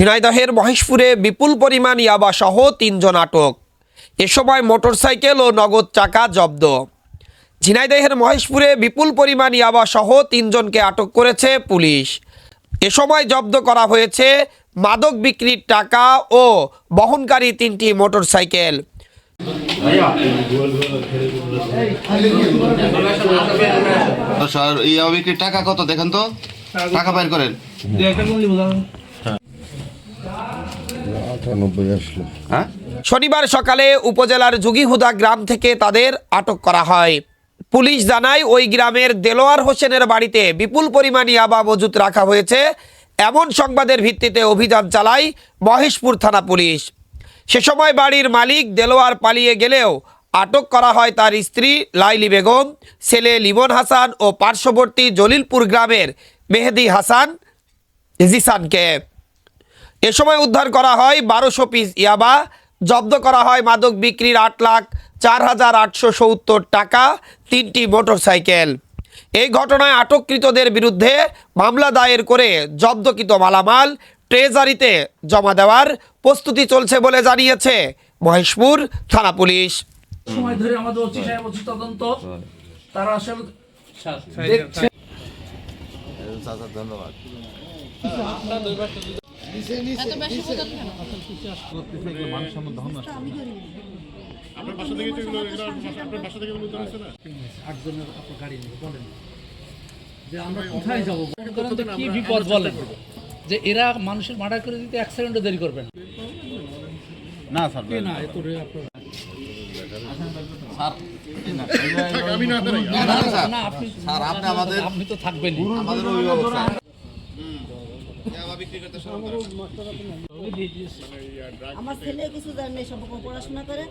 ঝিনাইদহের মহেশপুরে বিপুল পরিমাণ ইয়াবা সহ তিনজন আটক। এ সময় মোটরসাইকেল ও নগদ টাকা জব্দ। ঝিনাইদহের মহেশপুরে বিপুল পরিমাণ ইয়াবা সহ তিনজনকে আটক করেছে পুলিশ। এ সময় জব্দ করা হয়েছে মাদক বিক্রির টাকা ও বহনকারী তিনটি মোটরসাইকেল। স্যার এই বিক্রির টাকা কত? দেখেন তো। টাকা বাইর করেন। হ্যাঁ? শনিবার সকালে উপজেলার যুগিহুদা গ্রাম থেকে তাদের আটক করা হয়। পুলিশ জানায়, ওই গ্রামের দেলোয়ার হোসেনের বাড়িতে বিপুল পরিমাণ ইয়াবা মজুত রাখা হয়েছে। এমন সংবাদের ভিত্তিতে অভিযান চালায় মহেশপুর থানা পুলিশ। সে সময় বাড়ির মালিক দেলোয়ার পালিয়ে গেলেও আটক করা হয় তার স্ত্রী লাইলি বেগম, ছেলে লিমন হাসান ও পার্শ্ববর্তী জলিলপুর গ্রামের মেহেদি হাসান, জিসানকে। এ সময় উদ্ধার করা হয় বারোশো পিস ইয়াবা। জব্দ করা হয় মাদক বিক্রির আট লাখ চার হাজার আটশো সত্তর টাকা তিনটি মোটরসাইকেল। এই ঘটনায় আটককৃতদের বিরুদ্ধে মামলা দায়ের করে জব্দকৃত মালামাল ট্রেজারিতে জমা দেওয়ার প্রস্তুতি চলছে বলে জানিয়েছে মহেশপুর থানা পুলিশ। সময় ধরে আমাদের ওসি সাহেব ওসি তদন্ত। তারা আসলে দেখছে। এত বেশি বোতল কেন? আটজনের আপনার গাড়ি নিয়ে বলেন। যে আমরা কোথায় যাব? করেন কি বিপদ বলেন? যে এরা মানুষের মার্ডার করে দিতে এক সেকেন্ডও দেরি করবেন। না স্যার না এত রে আপনার না? আপনি স্যার আপনি আমাদের আপনি তো থাকবেন আমাদের অভিভাবক আমার ছেলে কিছু জানে সব পড়াশোনা করে।